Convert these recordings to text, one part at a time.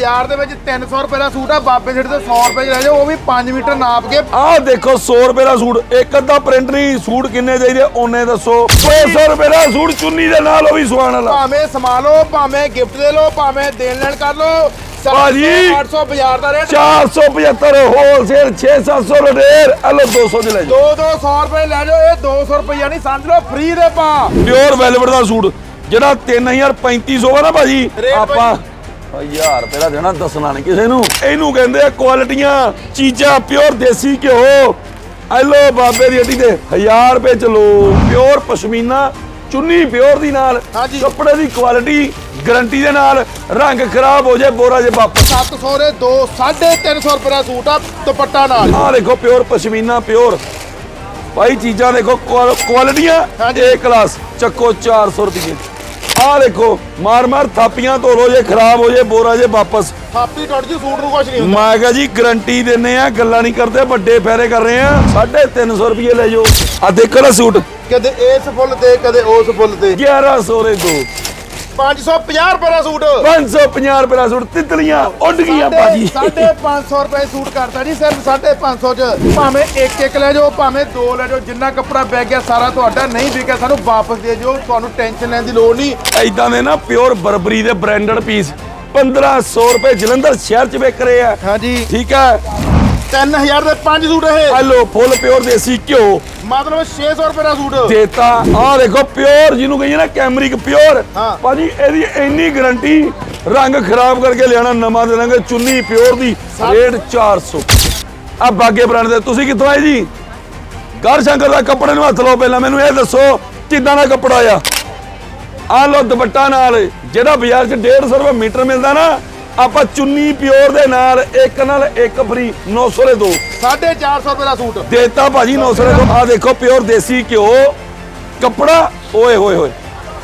ਬਾਜ਼ਾਰ ਦੇ ਵਿੱਚ 300 ਰੁਪਏ ਦਾ ਸੂਟ ਆ ਬਾਬੇ ਜਿਹੜੇ ਤੋਂ 100 ਰੁਪਏ 'ਚ ਲੈ ਜਾਓ ਉਹ ਵੀ 5 ਮੀਟਰ ਨਾਪ ਕੇ। ਆਹ ਦੇਖੋ 100 ਰੁਪਏ ਦਾ ਸੂਟ ਇੱਕ ਅੱਧਾ ਪ੍ਰਿੰਟ ਨਹੀਂ ਸੂਟ ਕਿੰਨੇ ਚਾਹੀਦੇ ਉਹਨੇ ਦੱਸੋ। 200 ਰੁਪਏ ਦਾ ਸੂਟ ਚੁੰਨੀ ਦੇ ਨਾਲ ਉਹ ਵੀ ਸਵਾਣ ਵਾਲਾ। ਭਾਵੇਂ ਸਮਾ ਲਓ ਭਾਵੇਂ ਗਿਫਟ ਦੇ ਲਓ ਭਾਵੇਂ ਦੇਣ ਲੈਣ ਕਰ ਲਓ। ਭਾਜੀ। 800 ਬਾਜ਼ਾਰ ਦਾ ਰੇਟ। 475 ਹੋਲਸੇਲ 6-700 ਰੁਪਏ ਹਲੋ 200 ਦੇ ਲੈ ਜਾਓ। 2 200 ਰੁਪਏ ਲੈ ਜਾਓ ਇਹ 200 ਰੁਪਏ ਨਹੀਂ ਸਮਝ ਲਓ ਫ੍ਰੀ ਦੇ ਪਾ ਪਿਓਰ ਵੈਲਵਟ ਦਾ ਸੂਟ ਜਿਹੜਾ 3500 ਵਾ ਨਾ ਭਾਜੀ ਰੇਟ ਆਪਾਂ 1000 ਰੁਪਏ ਦਾ ਦੇਣਾ ਦੱਸਣਾ ਨਹੀਂ ਕਿਸੇ ਨੂੰ। ਇਹਨੂੰ ਕਹਿੰਦੇ ਆ ਕੁਆਲਿਟੀਆਂ ਚੀਜ਼ਾਂ ਪਿਓਰ ਦੇਸੀ ਘਿਓ। ਐਲੋ ਬਾਬੇ ਦੀ ਹੱਟੀ ਤੇ 1000 ਰੁਪਏ ਚਲੋ ਪਿਓਰ ਪਸ਼ਮੀਨਾ ਚੁੰਨੀ ਪਿਓਰ ਦੀ ਨਾਲ ਹਾਂਜੀ। ਕੱਪੜੇ ਦੀ ਕੁਆਲਿਟੀ ਗਾਰੰਟੀ ਦੇ ਨਾਲ ਰੰਗ ਖਰਾਬ ਹੋ ਜਾਏ ਬੋਰਾ ਜੇ ਵਾਪਸ। 700 ਦੇ 2 350 ਰੁਪਏ ਦਾ ਸੂਟ ਆ ਦੁਪੱਟਾ ਨਾਲ। ਆਹ ਦੇਖੋ ਪਿਓਰ ਪਸ਼ਮੀਨਾ ਪਿਓਰ ਭਾਈ ਚੀਜ਼ਾਂ ਦੇਖੋ ਕੁਆ- ਕੁਆਲਿਟੀਆਂ ਹਾਂਜੀ। ਏ ਕਲਾਸ ਚੱਕੋ 400 ਰੁਪਏ। ਆਹ ਦੇਖੋ ਮਾਰ ਮਾਰ ਥਾਪੀਆਂ ਧੋ ਲੋ ਜੇ ਖਰਾਬ ਹੋ ਜੇ ਬੋਰਾ ਜੇ ਵਾਪਸ। ਥਾਪੀ ਟੁੱਟ ਜੂ ਸੂਟ ਨੂੰ ਕੁਛ ਨਹੀਂ ਹੁੰਦਾ। ਮੈਂ ਕਿਹਾ ਜੀ ਗਰੰਟੀ ਦਿੰਨੇ ਆ ਗੱਲਾਂ ਨਹੀਂ ਕਰਦੇ ਵੱਡੇ ਫੈਰੇ ਕਰ ਰਹੇ ਆ। 350 ਰੁਪਏ ਲੈ ਜਾਓ। ਆ ਦੇਖੋ ਨਾ ਸੂਟ। ਕਦੇ ਇਸ ਫੁੱਲ ਤੇ ਕਦੇ ਉਸ ਫੁੱਲ ਤੇ। 1100 ਦੇ ਦੋ। 550 ਰੁਪਏ ਦਾ ਸੂਟ। 550 ਰੁਪਏ ਦਾ ਸੂਟ ਤਿਤਲੀਆਂ ਉੱਡ ਗਈਆਂ ਭਾਜੀ। ਸਾਢੇ 500 ਰੁਪਏ ਸੂਟ ਕਰਤਾ ਜੀ ਸਿਰਫ 550 ਚ। ਭਾਵੇਂ ਇੱਕ ਇੱਕ ਲੈ ਜਾਓ ਭਾਵੇਂ ਦੋ ਲੈ ਜਾਓ ਜਿੰਨਾ ਕੱਪੜਾ ਵਿਕ ਗਿਆ ਸਾਰਾ ਤੁਹਾਡਾ ਨਹੀਂ ਵਿਕਿਆ ਸਾਨੂੰ ਵਾਪਸ ਦੇ ਦਿਓ ਤੁਹਾਨੂੰ ਟੈਨਸ਼ਨ ਲੈਣ ਦੀ ਲੋੜ ਨਹੀਂ। ਐਦਾਂ ਦੇ ਨਾ ਪਿਓਰ ਬਰਬਰੀ ਦੇ ਬ੍ਰਾਂਡਡ ਪੀਸ 1500 ਰੁਪਏ ਜਲੰਧਰ ਸ਼ਹਿਰ ਚ ਵਿਕ ਰਹੇ ਆ। ਹਾਂਜੀ। ਠੀਕ ਹੈ 3000 ਦੇ 5 ਸੂਟ ਇਹ। ਹੈਲੋ ਫੁੱਲ ਪਿਓਰ ਦੇਸੀ ਘਿਓ। ਮਤਲਬ 600 ਰੁਪਏ ਦਾ ਸੂਟ। ਦੇਤਾ ਆਹ ਦੇਖੋ ਪਿਓਰ ਜਿਹਨੂੰ ਕਹੀਏ ਨਾ ਕੈਮਰਿਕ ਪਿਓਰ। ਹਾਂ। ਭਾਜੀ ਇਹਦੀ ਇੰਨੀ ਗਾਰੰਟੀ ਰੰਗ ਖਰਾਬ ਕਰਕੇ ਲਿਆਣਾ ਨਵਾਂ ਦੇ ਦਾਂਗੇ ਚੁੰਨੀ ਪਿਓਰ ਦੀ ਰੇਟ 400 ਆ ਬਾਗੇ ਬ੍ਰਾਂਡ ਦੇ ਤੁਸੀਂ ਕਿੱਥੋਂ ਆਏ ਜੀ? ਗੜ ਸ਼ੰਕਰ ਦਾ ਕੱਪੜੇ ਨੂੰ ਹੱਥ ਲਾਓ ਪਹਿਲਾਂ ਮੈਨੂੰ ਇਹ ਦੱਸੋ ਕਿੱਦਾਂ ਦਾ ਕੱਪੜਾ ਆ? ਆ ਲੋ ਦੁਪੱਟਾ ਨਾਲ ਜਿਹੜਾ ਬਾਜ਼ਾਰ 'ਚ 150 ਰੁਪਏ ਮੀਟਰ ਮਿਲਦਾ ਨਾ ਆਪਾਂ ਚੁੰਨੀ ਪਿਓਰ ਦੇ ਨਾਲ ਇੱਕ ਨਾਲ ਇੱਕ ਫਰੀ 900 ਦੇ ਦੋ। 450 ਰੁਪਏ ਦਾ ਸੂਟ। ਦੇਤਾ ਭਾਜੀ 900 ਦੇ ਦੋ। ਆ ਦੇਖੋ ਪਿਓਰ ਦੇਸੀ ਘਿਓ। ਕੱਪੜਾ ਓਏ ਹੋਏ ਹੋਏ।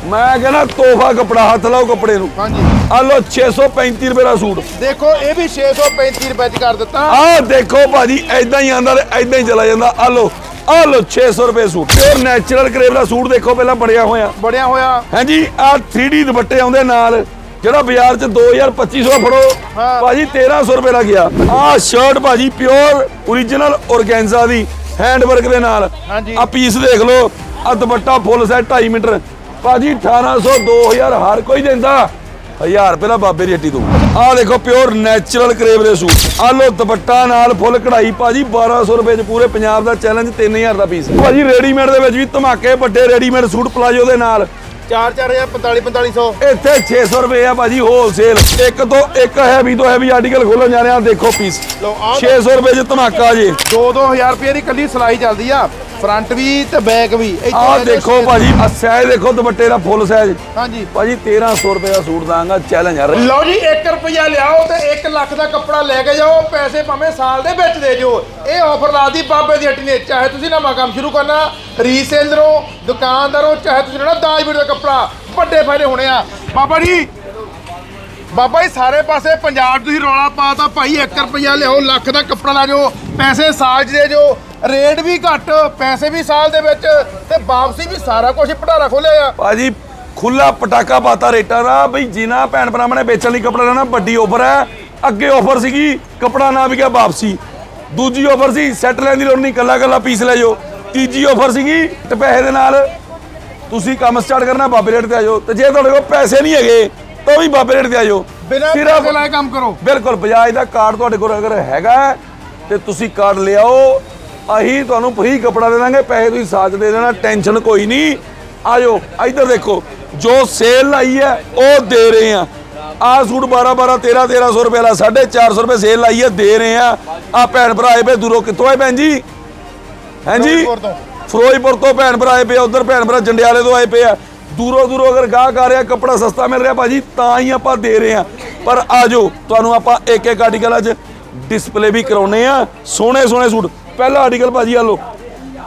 ਮੈਂ ਕਹਿੰਦਾ ਤੋਹਫਾ ਕੱਪੜਾ ਹੱਥ ਲਾਓ ਕੱਪੜੇ ਨੂੰ। ਹਾਂਜੀ। ਆ ਲੋ 635 ਰੁਪਏ ਦਾ ਸੂਟ। ਦੇਖੋ ਇਹ ਵੀ 635 ਰੁਪਏ ਚ ਕਰ ਦਿੱਤਾ। ਆ ਦੇਖੋ ਭਾਜੀ ਐਦਾਂ ਹੀ ਆਂਦਾ ਤੇ ਐਦਾਂ ਹੀ ਚਲਾ ਜਾਂਦਾ। ਆ ਲੋ ਆ ਲੋ 600 ਰੁਪਏ ਸੂਟ। ਪਿਓਰ ਨੈਚੁਰਲ ਕਰੇਵ ਦਾ ਸੂਟ ਦੇਖੋ ਪਹਿਲਾਂ ਬਣਿਆ ਹੋਇਆ। ਬਣਿਆ ਹੋਇਆ। ਹਾਂਜੀ ਆ 3D ਦੁਪੱਟੇ ਆਉਂਦੇ ਨਾਲ। ਜਿਹੜਾ ਬਾਜ਼ਾਰ 'ਚ 2000 2500 ਫੜੋ। ਭਾਜੀ 1300 ਰੁਪਏ ਦਾ ਗਿਆ। ਆ ਸ਼ਰਟ ਭਾਜੀ ਪਿਓਰ origignal organza ਦੀ ਹੈਂਡ ਵਰਕ ਦੇ ਨਾਲ। ਆ ਪੀਸ ਦੇਖ ਲਓ ਆ ਦੁਪੱਟਾ ਫੁੱਲ ਸੈਟ 2.5 ਮੀਟਰ। ਭਾਜੀ 1800 2000 ਹਰ ਕੋਈ ਦਿੰਦਾ। 1000 ਰੁਪਏ ਦਾ ਬਾਬੇ ਦੀ ਹੱਟੀ ਤੋਂ। ਆ ਦੇਖੋ ਪਿਓਰ ਨੈਚੁਰਲ ਕਰੇਵ ਦੇ ਸੂਟ। ਆ ਲੋ ਦੁਪੱਟਾ ਨਾਲ ਫੁੱਲ ਕਢਾਈ ਭਾਜੀ 1200 ਰੁਪਏ ਚ ਪੂਰੇ ਪੰਜਾਬ ਦਾ ਚੈਲੰਜ 3000 ਦਾ ਪੀਸ ਭਾਜੀ ਰੈਡੀਮੇਡ ਦੇ ਵਿੱਚ ਵੀ ਧਮਾਕੇ ਵੱਡੇ ਰੈਡੀਮੇਡ ਸੂਟ ਪਲਾਜੋ ਦੇ ਨਾਲ। 4 4000 45 4500 ਇੱਥੇ 600 ਰੁਪਏ ਆ ਭਾਜੀ ਹੋਲਸੇਲ ਇੱਕ ਤੋਂ ਇੱਕ ਹੈਵੀ ਤੋਂ ਹੈਵੀ ਆਰਟੀਕਲ ਖੋਲਣ ਜਾ ਰਹੇ ਆ ਦੇਖੋ ਪੀਸ ਲਓ ਆਹ 600 ਰੁਪਏ ਚ ਧਮਾਕਾ ਜੀ। 2-2000 ਰੁਪਏ ਦੀ ਕੱਲੀ ਸਿਲਾਈ ਚੱਲਦੀ ਆ। ਫਰੰਟ ਵੀ ਤੇ ਬੈਕ ਵੀ। ਇੱਥੇ ਆਹ ਦੇਖੋ ਭਾਜੀ ਆ ਸਾਈਜ਼ ਦੇਖੋ ਦੁਪੱਟੇ ਦਾ ਫੁੱਲ ਸਾਈਜ਼ ਹਾਂਜੀ। ਭਾਜੀ 1300 ਰੁਪਏ ਦਾ ਸੂਟ ਦਾਂਗਾ ਚੈਲੰਜ ਆ ਲਓ ਜੀ 1 ਰੁਪਿਆ ਲਿਆਓ ਤੇ 1 ਲੱਖ ਦਾ ਕੱਪੜਾ ਲੈ ਕੇ ਜਾਓ। ਪੈਸੇ ਭਾਵੇਂ ਸਾਲ ਦੇ ਵਿੱਚ ਦੇ ਜਿਓ ਇਹ ਆਫਰ ਲਾਦੀ ਬਾਬੇ ਦੀ ਹੱਟੀ ਨੇ। ਚਾਹੇ ਤੁਸੀਂ ਨਵਾਂ ਕੰਮ ਸ਼ੁਰੂ ਕਰਨਾ ਰੀਸੇਲਰੋ ਦੁਕਾਨਦਾਰੋ ਚਾਹੇ ਤੁਸੀਂ ਲੈਣਾ ਦਾਜ ਵੀਰ ਦਾ ਕੱਪੜਾ। ਵੱਡੇ ਫਾਇਦੇ ਹੋਣੇ ਆ। ਬਾਬਾ ਜੀ ਬਾਬਾ ਜੀ ਸਾਰੇ ਪਾਸੇ ਪੰਜਾਬ ਤੁਸੀਂ ਰੌਲਾ ਪਾਤਾ ਭਾਈ 1 ਰੁਪਿਆ ਲਿਆਓ ਲੱਖ ਦਾ ਕੱਪੜਾ ਲਾ ਜਾਓ ਪੈਸੇ ਸਾਲ ਦੇ ਜਾਓ ਰੇਟ ਵੀ ਘੱਟ ਪੈਸੇ ਵੀ ਸਾਲ ਦੇ ਵਿੱਚ ਤੇ ਵਾਪਸੀ ਵੀ ਸਾਰਾ ਕੁਝ ਭਟਾਰਾ ਖੋਲਿਆ ਆ। ਭਾਜੀ ਖੁੱਲਾ ਪਟਾਕਾ ਪਾਤਾ ਰੇਟਾਂ ਦਾ। ਬਈ ਜਿਨ੍ਹਾਂ ਭੈਣ ਭਰਾਵਾਂ ਨੇ ਵੇਚਣ ਲਈ ਕੱਪੜਾ ਲੈਣਾ ਵੱਡੀ ਆਫਰ ਹੈ। ਅੱਗੇ ਆਫਰ ਸੀਗੀ ਕੱਪੜਾ ਨਾ ਵਿਕਿਆ ਵਾਪਸੀ। ਦੂਜੀ ਆਫਰ ਸੀ ਸੈੱਟ ਲੈਣ ਦੀ ਲੋੜ ਨਹੀਂ ਕੱਲਾ ਕੱਲਾ ਪੀਸ ਲੈ ਜਾਓ। ਤੀਜੀ ਆਫਰ ਸੀਗੀ ਤੇ ਪੈਸੇ ਦੇ ਨਾਲ ਤੁਸੀਂ ਕੰਮ ਸਟਾਰਟ ਕਰਨਾ ਬਾਬੇ ਰੇਟ ਤੇ ਆ ਜਾਓ। ਤੇ ਜੇ ਤੁਹਾਡੇ ਕੋਲ ਪੈਸੇ ਨਹੀਂ ਹੈਗੇ ਤਾਂ ਵੀ ਬਾਬੇ ਰੇਟ ਤੇ ਆ ਜਾਓ। ਬਿਨਾਂ ਸਿਰਫ- ਪੈਸੇ ਲਾਏ ਕੰਮ ਕਰੋ। ਬਿਲਕੁਲ ਬਜਾਜ ਦਾ ਕਾਰਡ ਤੁਹਾਡੇ ਕੋਲ ਅਗਰ ਹੈਗਾ ਤੇ ਤੁਸੀਂ ਕਾਰਡ ਲਿਆਓ ਅਸੀਂ ਤੁਹਾਨੂੰ ਫ੍ਰੀ ਕੱਪੜਾ ਦੇ ਦਾਂਗੇ ਪੈਸੇ ਤੁਸੀਂ ਸਾਥ ਦੇ ਦੇਣਾ ਟੈਨਸ਼ਨ ਕੋਈ ਨਹੀਂ। ਆਜੋ ਇੱਧਰ ਦੇਖੋ ਜੋ ਸੇਲ ਲਾਈ ਹੈ ਉਹ ਦੇ ਰਹੇ ਆ ਆਹ ਸੂਟ 12 12 13 1300 ਰੁਪਏ ਵਾਲਾ 450 ਰੁਪਏ ਸੇਲ ਲਾਈ ਹੈ ਦੇ ਰਹੇ ਆ ਆ ਭੈਣ ਭਰਾ ਆਏ ਪਏ ਦੂਰੋਂ ਕਿੱਥੋਂ ਆਏ ਭੈਣ ਜੀ? ਹਾਂਜੀ ਫਿਰੋਜ਼ਪੁਰ ਤੋਂ। ਫਿਰੋਜ਼ਪੁਰ ਤੋਂ ਭੈਣ ਭਰਾ ਆਏ ਪਏ ਉਧਰ ਭੈਣ ਭਰਾ ਜੰਡਿਆਲੇ ਤੋਂ ਆਏ ਪਏ ਆ। ਦੂਰੋਂ ਦੂਰੋਂ ਅਗਰ ਗਾਹਕ ਆ ਰਿਹਾ ਕੱਪੜਾ ਸਸਤਾ ਮਿਲ ਰਿਹਾ ਭਾਜੀ ਤਾਂ ਹੀ ਆਪਾਂ ਦੇ ਰਹੇ ਆ ਪਰ ਆਜੋ ਤੁਹਾਨੂੰ ਆਪਾਂ ਇੱਕ ਇੱਕ ਆਰਟੀਕਲ ਅੱਜ ਡਿਸਪਲੇ ਵੀ ਕਰਾਉਨੇ ਆ। ਸੋਹਣੇ ਸੋਹਣੇ ਸੂਟ। ਪਹਿਲਾ ਆਰਟੀਕਲ ਭਾਜੀ ਆ ਲੋ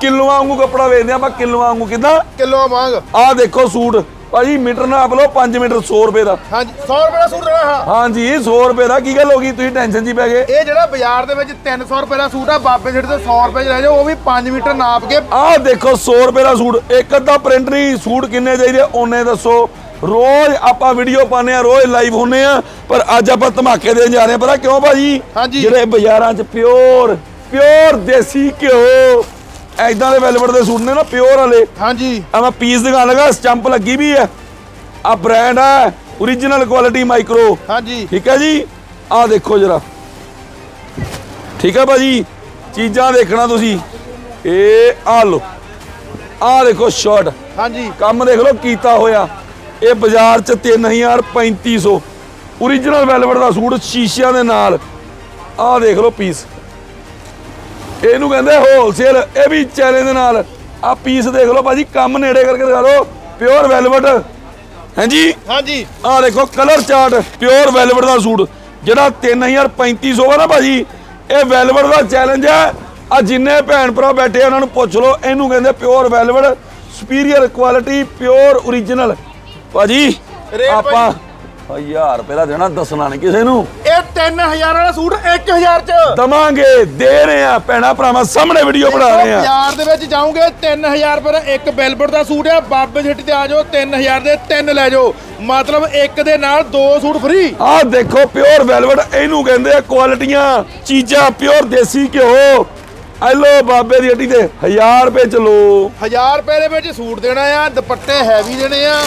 ਕਿਲੋਆਂ ਵਾਂਗੂ ਕੱਪੜਾ ਵੇਚਦੇ ਆ ਆਪਾਂ ਕਿਲੋਆਂ ਵਾਂਗੂ ਕਿਦਾਂ? ਕਿਲੋ ਮੰਗ ਆਹ ਦੇਖੋ ਸੂਟ। ਭਾਜੀ ਮੀਟਰ ਨਾਪ ਲਓ 5 ਮੀਟਰ 100 ਰੁਪਏ ਦਾ। ਹਾਂਜੀ 100 ਰੁਪਏ ਦਾ ਸੂਟ ਦੇਣਾ ਹਾਂ। ਹਾਂਜੀ 100 ਰੁਪਏ ਦਾ। ਕੀ ਗੱਲ ਹੋ ਗਈ? ਤੁਸੀਂ ਟੈਨਸ਼ਨ ਜੀ ਪੈ ਗਏ। ਇਹ ਜਿਹੜਾ ਬਾਜ਼ਾਰ ਦੇ ਵਿੱਚ 300 ਰੁਪਏ ਦਾ ਸੂਟ ਆ ਬਾਬੇ ਜਿਹੜੇ ਤੋਂ 100 ਰੁਪਏ 'ਚ ਲੈ ਜਾਓ ਉਹ ਵੀ 5 ਮੀਟਰ ਨਾਪ ਕੇ। ਆਹ ਦੇਖੋ 100 ਰੁਪਏ ਦਾ ਸੂਟ। ਇੱਕ ਅੱਧਾ ਪ੍ਰਿੰਟ ਨਹੀਂ ਸੂਟ ਕਿੰਨੇ ਚਾਹੀਦੇ? ਉਹਨੇ ਦੱਸੋ। ਰੋਜ਼ ਆਪਾਂ ਵੀਡੀਓ ਪਾਉਂਦੇ ਆ ਰੋਜ਼ ਲਾਈਵ ਹੁੰਨੇ ਆ ਪਰ ਅੱਜ ਆਪਾਂ ਧਮਾਕੇ ਦੇਣ ਜਾ ਰਹੇ ਆ ਪਤਾ ਕਿਉਂ ਭਾਜੀ? ਹਾਂਜੀ। ਜਿਹੜੇ ਬਾਜ਼ਾਰਾਂ 'ਚ ਪਿਓਰ ਪਿਓਰ ਦੇਸੀ ਘਿਓ। ਐਦਾਂ ਦੇ ਵੈਲਵਟ ਦੇ ਸੂਟ ਨੇ ਨਾ ਪਿਓਰ ਵਾਲੇ। ਹਾਂਜੀ। ਆ ਮੈਂ ਪੀਸ ਦਿਖਾਣ ਲੱਗਾ ਸਟੰਪ ਲੱਗੀ ਵੀ ਹੈ। ਆ ਬ੍ਰਾਂਡ ਹੈ origignal ਕੁਆਲਿਟੀ ਮਾਈਕਰੋ ਹਾਂਜੀ। ਠੀਕ ਹੈ ਜੀ? ਆ ਦੇਖੋ ਜਰਾ। ਠੀਕ ਹੈ ਭਾਜੀ? ਚੀਜ਼ਾਂ ਦੇਖਣਾ ਤੁਸੀਂ। ਇਹ ਆ ਲੋ ਆ ਦੇਖੋ ਸ਼ਰਟ ਹਾਂਜੀ। ਕੰਮ ਦੇਖ ਲਓ ਕੀਤਾ ਹੋਇਆ। ਇਹ ਬਾਜ਼ਾਰ 'ਚ 3000 3500 origignal ਵੈਲਵਟ ਦਾ ਸੂਟ ਸ਼ੀਸ਼ਿਆਂ ਦੇ ਨਾਲ। ਆਹ ਦੇਖ ਲਓ ਪੀਸ। ਇਹਨੂੰ ਕਹਿੰਦੇ ਹੋਲਸੇਲ ਇਹ ਵੀ ਚੈਲੇ ਦੇ ਨਾਲ। ਆ ਪੀਸ ਦੇਖ ਲਓ ਭਾਜੀ ਕੰਮ ਨੇੜੇ ਕਰਕੇ ਦਿਖਾ ਦਿਓ। ਪਿਓਰ ਵੈਲਵਟ ਹਾਂਜੀ? ਹਾਂਜੀ। ਆਹ ਦੇਖੋ ਕਲਰ ਚਾਰਟ ਪਿਓਰ ਵੈਲਵਟ ਦਾ ਸੂਟ। ਜਿਹੜਾ 3350 ਆ ਨਾ ਭਾਜੀ ਇਹ ਵੈਲਵਟ ਦਾ ਚੈਲੰਜ ਹੈ। ਆ ਜਿੰਨੇ ਭੈਣ ਭਰਾ ਬੈਠੇ ਆ ਉਹਨਾਂ ਨੂੰ ਪੁੱਛ ਲਓ। ਇਹਨੂੰ ਕਹਿੰਦੇ pure velvet superior quality pure origignal ਭਾਜੀ ਆਪਾਂ ਯਾਰ ਰੁਪਏ ਦਾ ਦੇਣਾ ਦੱਸਣਾ ਨਹੀਂ ਕਿਸੇ ਨੂੰ। ਇਹ 3000 ਵਾਲਾ ਸੂਟ 1000 ਚ। ਦਵਾਂਗੇ ਦੇ ਰਹੇ ਆ। ਭੈਣਾ ਭਰਾਵਾਂ ਸਾਹਮਣੇ ਵੀਡੀਓ ਬਣਾ ਰਹੇ ਆ। ਬਾਜ਼ਾਰ ਦੇ ਵਿੱਚ ਜਾਓਗੇ 3000 ਰੁਪਏ ਦਾ ਇੱਕ ਬੈਲਬਟ ਦਾ ਸੂਟ ਆ। ਬਾਬੇ ਛੱਟੀ ਤੇ ਆ ਜਾਓ 3000 ਦੇ ਤਿੰਨ ਲੈ ਜਾਓ। ਮਤਲਬ ਇੱਕ ਦੇ ਨਾਲ ਦੋ ਸੂਟ ਫ੍ਰੀ ਆਹ ਦੇਖੋ ਪਿਓਰ ਵੈਲਵਟ ਇਹਨੂੰ ਕਹਿੰਦੇ ਆ ਕੁਆਲਿਟੀਆਂ ਚੀਜ਼ਾਂ ਪਿਓਰ ਦੇਸੀ ਘਿਓ। ਐਲੋ ਬਾਬੇ ਦੀ ਹੱਟੀ ਤੇ 1000 ਰੁਪਏ ਚਲੋ 1000 ਰੁਪਏ ਦੇ ਵਿੱਚ ਸੂਟ ਦੇਣਾ ਆ ਦੁਪੱਟੇ ਹੈਵੀ ਦੇਣੇ ਆ।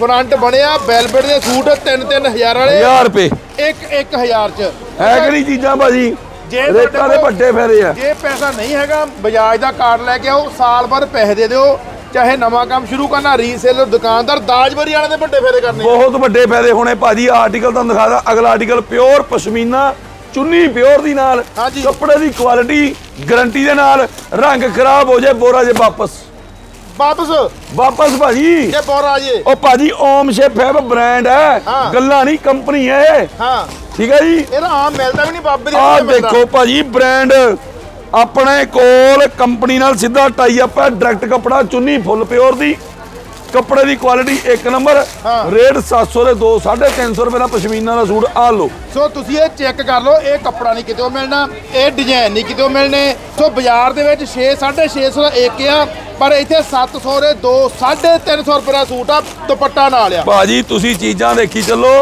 ਫਰੰਟ ਬਣਿਆ ਵੈਲਵਟ ਦੇ ਸੂਟ 3-3000 ਵਾਲੇ। 1000 ਰੁਪਏ। ਇੱਕ 1000 ਚ। ਹੈ ਕਿਹੜੀ ਚੀਜ਼ਾਂ ਭਾਜੀ? ਜੇ ਰੇਟਾਂ ਦੇ ਵੱਡੇ ਫਾਇਦੇ ਆ। ਜੇ ਪੈਸਾ ਨਹੀਂ ਹੈਗਾ ਬਜਾਜ ਦਾ ਕਾਰਡ ਲੈ ਕੇ ਆਓ ਸਾਲ ਬਾਅਦ ਪੈਸੇ ਦੇ ਦਿਓ। ਚਾਹੇ ਨਵਾਂ ਕੰਮ ਸ਼ੁਰੂ ਕਰਨਾ ਰੀਸੇਲਰ ਦੁਕਾਨਦਾਰ ਦਾਜਬਰੀ ਵਾਲੇ ਦੇ ਵੱਡੇ ਫਾਇਦੇ ਕਰਨੇ ਬਹੁਤ ਵੱਡੇ ਫਾਇਦੇ ਹੋਣੇ ਭਾਜੀ। ਆਰਟੀਕਲ ਤੁਹਾਨੂੰ ਦਿਖਾਦਾ। ਅਗਲਾ ਆਰਟੀਕਲ ਪਿਓਰ ਪਸ਼ਮੀਨਾ ਚੁੰਨੀ ਪਿਓਰ ਦੀ ਨਾਲ। ਹਾਂਜੀ। ਕੱਪੜੇ ਦੀ ਕੁਆਲਿਟੀ ਗਾਰੰਟੀ ਦੇ ਨਾਲ। ਰੰਗ ਖਰਾਬ ਹੋ ਜਾਏ ਬੋਰਾ ਜੇ ਵਾਪਸ। ਵਾਪਸ। ਵਾਪਸ ਭਾਜੀ। ਜੇ ਬੋਰਾ ਜੇ ਉਹ ਭਾਜੀ ਓਮ ਸ਼ੇਪ ਹੈ ਬ੍ਰਾਂਡ ਹੈ। ਹਾਂ। ਗੱਲਾਂ ਨਹੀਂ ਕੰਪਨੀ ਹੈ ਇਹ। ਹਾਂ। ਠੀਕ ਹੈ ਜੀ? ਇਹਦਾ ਆਮ ਮਿਲਦਾ ਵੀ ਨਹੀਂ ਬਾਬੇ ਦੀ ਆਹ ਮਿਲਦਾ। ਦੇਖੋ ਭਾਜੀ ਬ੍ਰਾਂਡ ਆਪਣੇ ਕੋਲ ਕੰਪਨੀ ਨਾਲ ਸਿੱਧਾ ਟਾਈ ਅਪ ਹੈ। ਡਾਇਰੈਕਟ ਕੱਪੜਾ ਚੁੰਨੀ ਫੁੱਲ ਪਿਓਰ ਦੀ। ਕੱਪੜੇ ਦੀ ਕੁਆਲਿਟੀ ਇੱਕ ਨੰਬਰ। ਰੇਟ 700 ਦੇ 2 350 ਰੁਪਏ ਦਾ ਪਸ਼ਮੀਨਾ ਦਾ ਸੂਟ ਆ ਲਓ। ਸੋ ਤੁਸੀਂ ਇਹ ਚੈੱਕ ਕਰ ਲਓ ਇਹ ਕੱਪੜਾ ਨਹੀਂ ਕਿਤੇ ਮਿਲਣਾ ਇਹ ਡਿਜ਼ਾਈਨ ਨਹੀਂ ਕਿਤੇ ਮਿਲਣੇ। ਸੋ ਬਾਜ਼ਾਰ ਦੇ ਵਿੱਚ 6 650 ਦਾ ਇੱਕ ਆ ਪਰ ਇੱਥੇ 700 ਦੇ 2 350 ਰੁਪਏ ਦਾ ਸੂਟ ਆ ਦੁਪੱਟਾ ਨਾਲ ਆ। ਭਾਜੀ ਤੁਸੀਂ ਚੀਜ਼ਾਂ ਦੇਖੀ ਚੱਲੋ।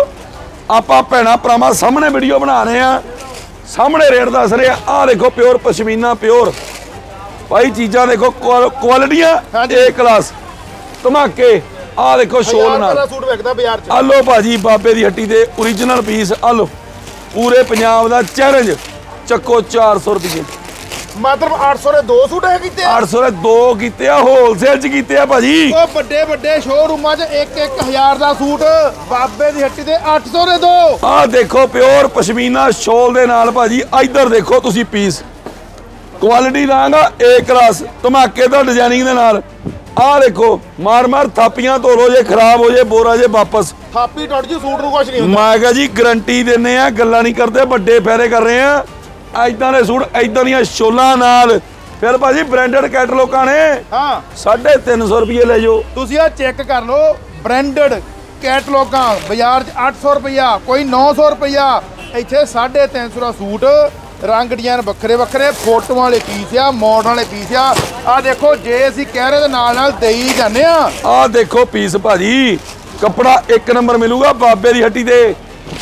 ਆਪਾਂ ਭੈਣਾ ਭਰਾਵਾਂ ਸਾਹਮਣੇ ਵੀਡੀਓ ਬਣਾ ਰਹੇ ਆ ਸਾਹਮਣੇ ਰੇਟ ਦੱਸ ਰਹੇ ਆ ਆਹ ਦੇਖੋ ਪਿਓਰ ਪਸ਼ਮੀਨਾ ਪਿਓਰ ਭਾਈ ਚੀਜ਼ਾਂ ਦੇਖੋ ਕੁਆ- ਕੁਆਲਿਟੀਆਂ। ਏ ਕਲਾਸ ਧਮਾਕੇ। ਆਹ ਦੇਖੋ ਸ਼ੋਲ ਨਾਲ। ਦਾ ਸੂਟ ਵਿਕਦਾ ਬਾਜ਼ਾਰ 'ਚ। ਆ ਲੋ ਭਾਜੀ ਬਾਬੇ ਦੀ ਹੱਟੀ ਦੇ origignal ਪੀਸ ਆ ਲੋ ਪੂਰੇ ਪੰਜਾਬ ਦਾ ਚੈਲੰਜ ਚੱਕੋ 400 ਰੁਪਏ ਮਤਲਬ 800 ਦੇ ਦੋ ਸੂਟ ਹੈ ਕੀਤੇ ਆ? 800 ਦੇ ਦੋ ਕੀਤੇ ਆ ਹੋਲਸੇਲ ਚ ਕੀਤੇ ਆ ਭਾਜੀ। ਉਹ ਵੱਡੇ ਵੱਡੇ ਸ਼ੋਰੂਮਾਂ 'ਚ 1 1000 ਦਾ ਸੂਟ। ਬਾਬੇ ਦੀ ਹੱਟੀ ਤੇ 800 ਦੇ ਦੋ। ਆਹ ਦੇਖੋ ਪਿਓਰ ਪਸ਼ਮੀਨਾ ਸ਼ੋਲ ਦੇ ਨਾਲ ਭਾਜੀ ਇੱਧਰ ਦੇਖੋ ਤੁਸੀਂ ਪੀਸ ਕੁਆਲਿਟੀ ਦਾਂਗਾ ਏ ਕਲਾਸ ਧਮਾਕੇ ਦਾ ਡਿਜ਼ਾਈਨਿੰਗ ਦੇ ਨਾਲ। ਆਹ ਦੇਖੋ ਮਾਰ ਮਾਰ ਥਾਪੀਆਂ ਧੋ ਲੋ ਜੇ ਖਰਾਬ ਹੋ ਜੇ ਬੋਰਾ ਜੇ ਵਾਪਸ। ਥਾਪੀ ਟੁੱਟ ਜੂ ਸੂਟ ਨੂੰ ਕੁਝ ਨਹੀਂ ਹੁੰਦਾ। ਮੈਂ ਕਿਹਾ ਜੀ ਗਰੰਟੀ ਦਿੰਨੇ ਆ ਗੱਲਾਂ ਨਹੀਂ ਕਰਦੇ ਵੱਡੇ ਫਾਇਦੇ ਕਰ ਰਹੇ ਆ। ਐਦਾਂ ਦੇ ਸੂਟ ਐਦਾਂ ਦੀਆਂ ਸ਼ੋਲਾਂ ਨਾਲ। ਫਿਰ ਭਾਜੀ ਬ੍ਰਾਂਡਡ ਕੈਟਲੋਗਾਂ ਨੇ ਹਾਂ। 350 ਰੁਪਏ ਲੈ ਜਾਓ। ਤੁਸੀਂ ਆ ਚੈੱਕ ਕਰ ਲਓ ਬ੍ਰਾਂਡਡ ਕੈਟਲੌਗਾਂ ਬਾਜ਼ਾਰ 'ਚ 800 ਰੁਪਇਆ ਕੋਈ 900 ਰੁਪਇਆ ਇੱਥੇ 350 ਦਾ ਸੂਟ ਰੰਗ ਡਿਜ਼ਾਈਨ ਵੱਖਰੇ ਵੱਖਰੇ ਫੋਟੋਆਂ ਵਾਲੇ ਪੀਸ ਆ ਮਾਡਲ ਵਾਲੇ ਪੀਸ ਆ। ਆ ਦੇਖੋ ਜੇ ਅਸੀਂ ਕਹਿ ਰਹੇ ਤੇ ਨਾਲ ਨਾਲ ਦੇਈ ਜਾਂਦੇ ਆ। ਆਹ ਦੇਖੋ ਪੀਸ ਭਾਜੀ ਕੱਪੜਾ ਇੱਕ ਨੰਬਰ ਮਿਲੂਗਾ ਬਾਬੇ ਦੀ ਹੱਟੀ ਤੇ